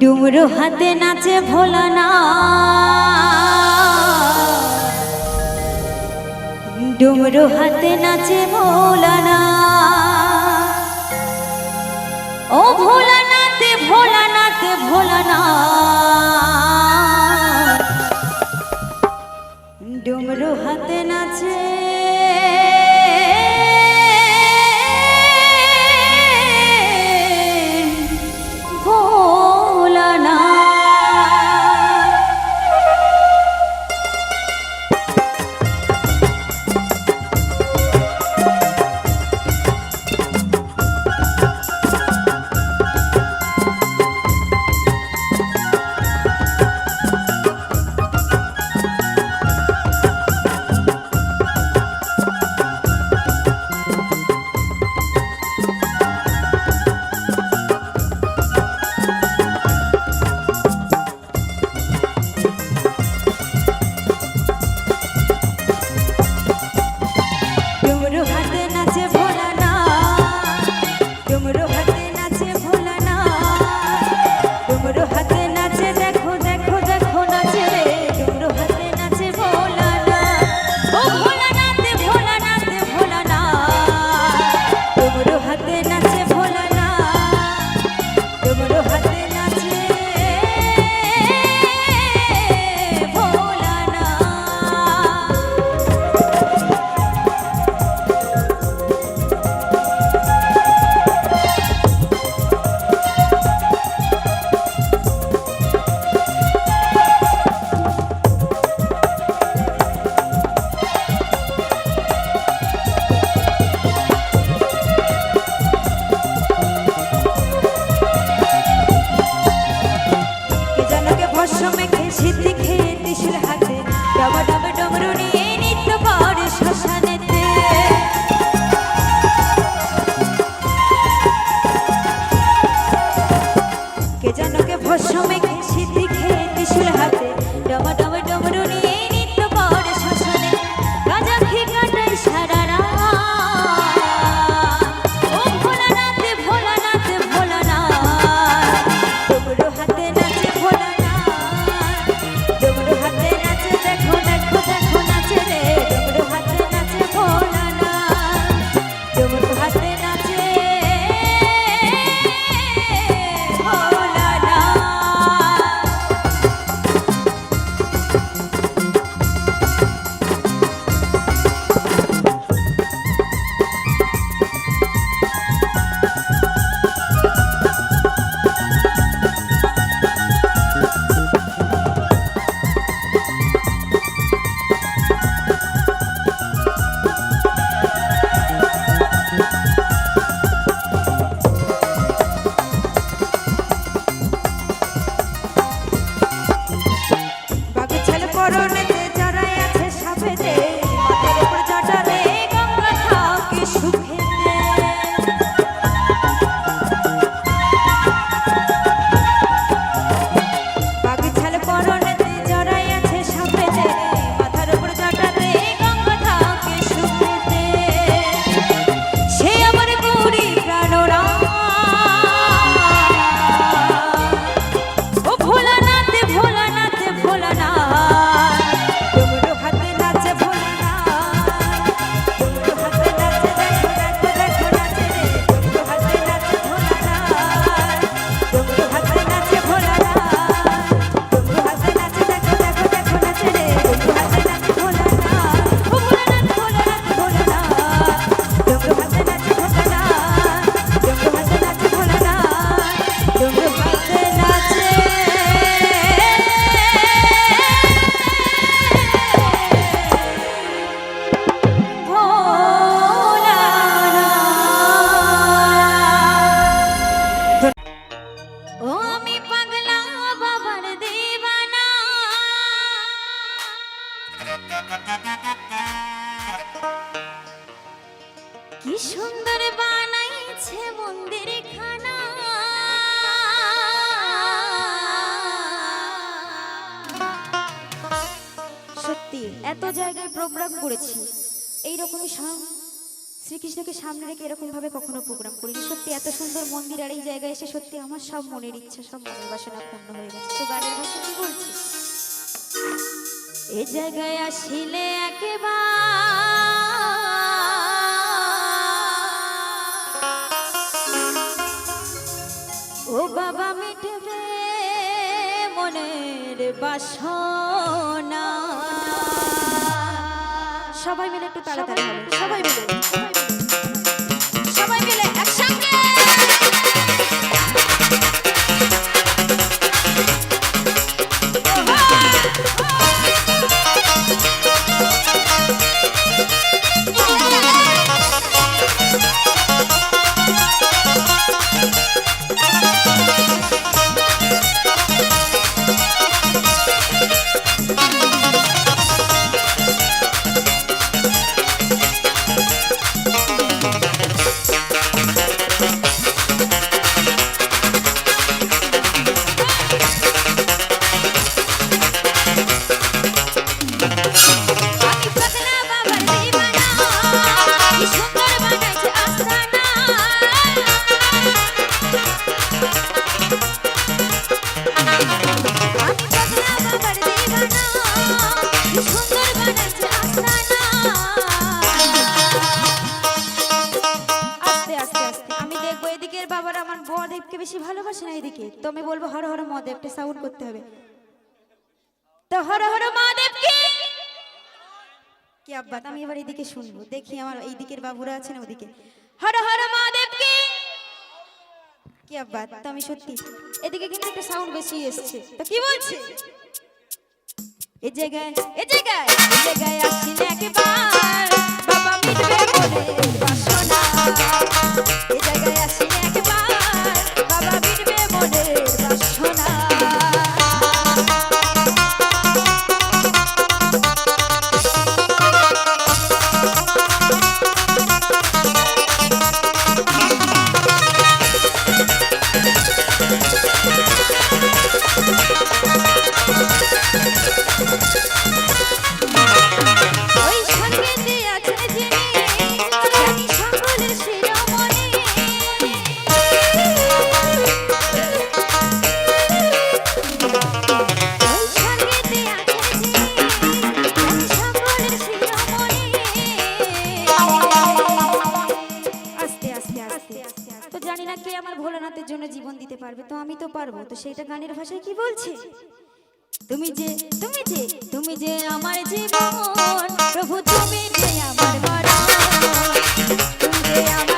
ডুমরু হাতে নাচে ভোলানা। ডুমরু হাতে নাচে ভোলানা। ও ভোলানাতে ভোলানাতে ভোলানা। ডুমরু হাতে নাচে এ জায়গায় আসিলে একেবার। ও বাবা মিটবে মনের বাসনা। সবাই মিলে একটু তাড়াতাড়ি হবে। সবাই মিলে আমি এবার এদিকে শুনব। দেখি আমার এই দিকের বাবুরা আছে না ওদিকে। হর হর মহাদেব কি? কি আব্বা তো আমি সত্যি। এদিকে কিন্তু একটা সাউন্ড বেশি এসছে। তো কি বলছে? এ জায়গায় এ জায়গায় এ জায়গায় আসি একবার। বাবা মিটবে বলে বাসনা। পারবে? তো সেটা গানের ভাষায় কি বলছে? তুমি যে তুমি যে তুমি যে আমার জীবন, প্রভু তুমি যে আমার মরণ তুমি যে আমার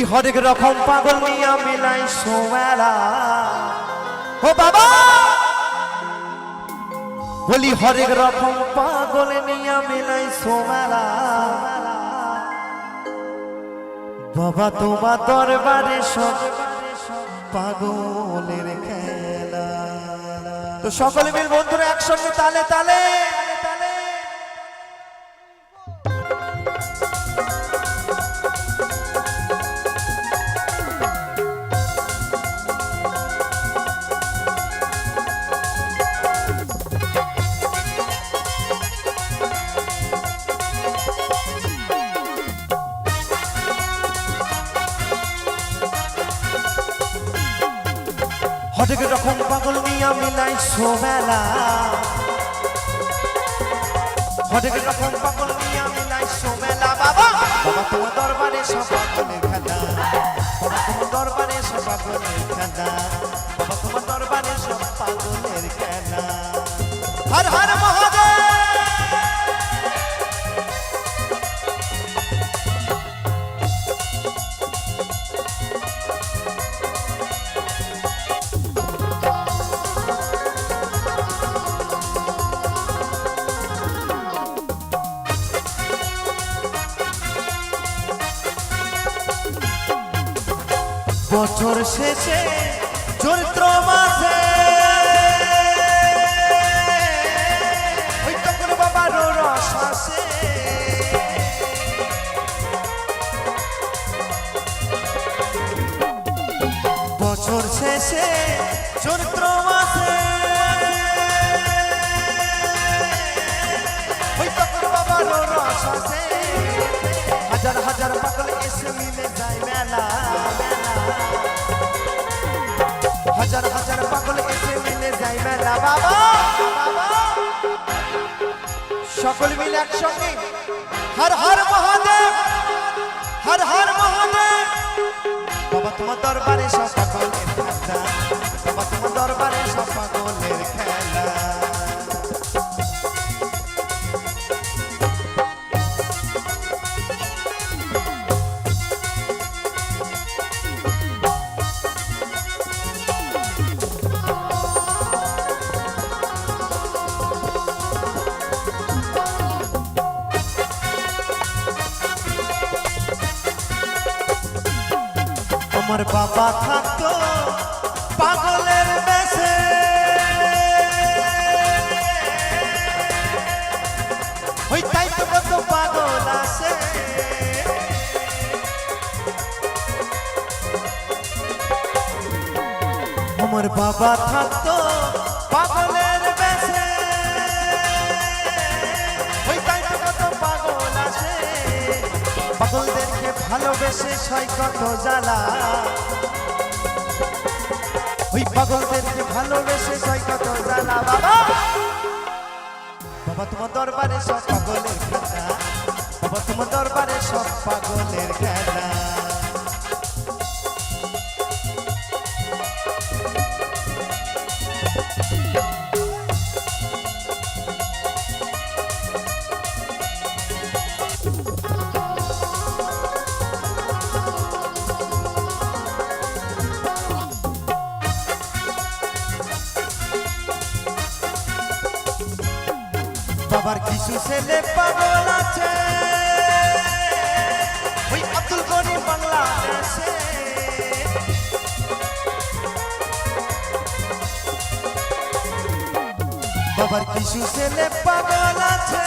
বলি হরেক রকম পাগল মিয়া মিলাই সোমেলা ও বাবা! বলি হরেক রকম পাগল মিয়া মিলাই সোমেলা বাবা, তোমার দরবারে সব পাগলের খেলা। তো সকলে মিল বন্ধুরা একসঙ্গে তালে তালে। মিলাই সোমেলা হরেক রকম পাগল মিয়া মিলাই সোমেলা বাবা বাবা, তোমার দরবারে সব পাগলের খেলা। বাবা, তোমার দরবারে সব পাগলের খেলা। বাবা, তোমার দরবারে সব পাগলের খেলা। হর হর মহাদেব বছর শেষে চরিত্র আসে। বছর শেষে চরিত্র বাবার হাজার হাজার পাগল এসে মেলা মিলে বাবা। সকল মিলে একসঙ্গে। হর হর মহাদেব, হর হর মহাদেব। বাবা, তোমার দরবারে সব বাবা, তোমার দরবারে সব পাগলের ভালোবেসে ছয় কত জ্বালা। ওই পাগলদেরকে ভালোবেসে ছয় কত জ্বালা, বাবা। বাবা, তোমার দরবারে সব পাগলের খেলা। বাবা, তোমার দরবারে সব পাগলের খেলা। ছেলে পাগল আছে। ওই আব্দুল গরিব বাংলাদেশে। বাবার কিছু ছেলে পাগল আছে।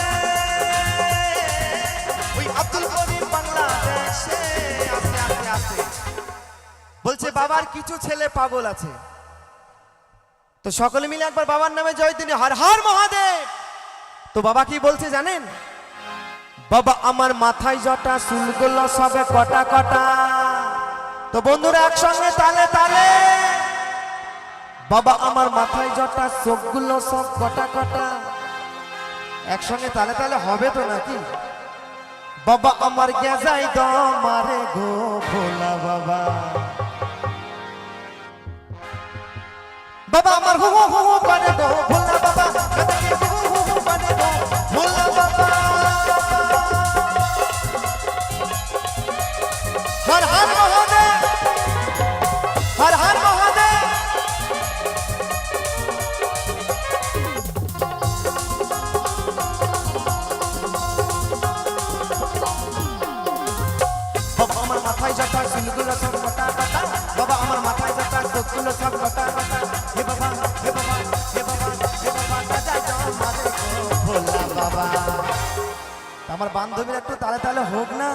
ওই আব্দুল বলছে, বাবার কিছু ছেলে পাগল আছে। তো সকলে মিলে একবার বাবার নামে জয় তিনি হর হর মহাদেব। তো বাবা কি বলছে জানেন? বাবা, আমার মাথায় জটা, চুলগুলো সবে কটা কটা। তো বন্ধুরা, একসঙ্গে তালে তালে। বাবা, আমার মাথায় জটা, চোখগুলো সব কটা কটা। একসঙ্গে তালে তালে হবে তো নাকি? বাবা, আমার গেজাই দমারে গো ভোলা বাবা। বাবা, আমার হু হু করে গো ভোলা বাবা। মাথায় আমার মাথায় যাতা চোখগুলো সব কটা কটা বাবা হে বাবা হে বাবা হে বাবা দাদা যাও আমার বান্ধবীর একটু তালে তালে হোক না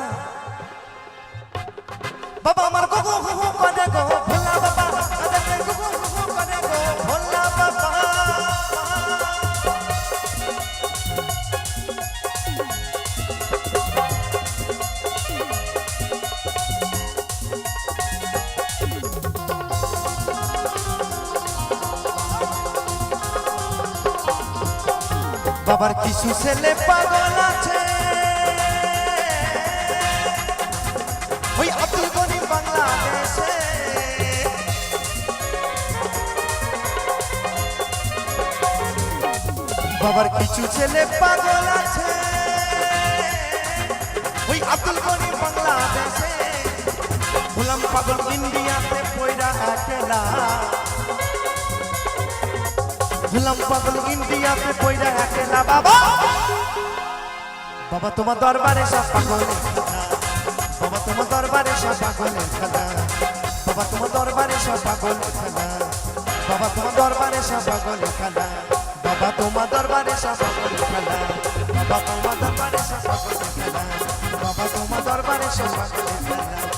বাবার কিছু ছেলে পাগল আছে। ওই আব্দুল গনি বাংলাদেশে। বাবার কিছু ছেলে পাগল আছে। ওই আব্দুল গনি বাংলাদেশে। গোলাম পাগল ইন্ডিয়াতে পয়রা একেলা গোলাম পাগল ইন্ডিয়াতে পয়রা একেলা বাবা। বাবা, তোমার দরবারে সব পাগলের খেলা। বাবা, তোমার দরবারে সব পাগলের খেলা। বাবা, তোমার দরবারে সব পাগলের খেলা। বাবা, তোমার দরবারে সব পাগলের খেলা। বাবা, তোমার দরবারে সব পাগলের খেলা। বাবা, তোমার দরবারে সব পাগলের খেলা। বাবা, তোমার দরবারে সব পাগলের খেলা।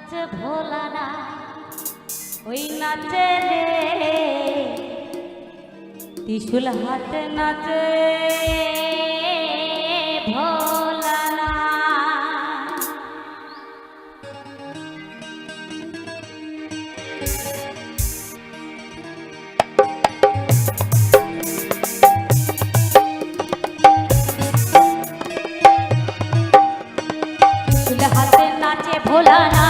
নাচে ভোলা না। ওই নাচে রে ত্রিশুল হাতে নাচে ভোলা ভোলা না।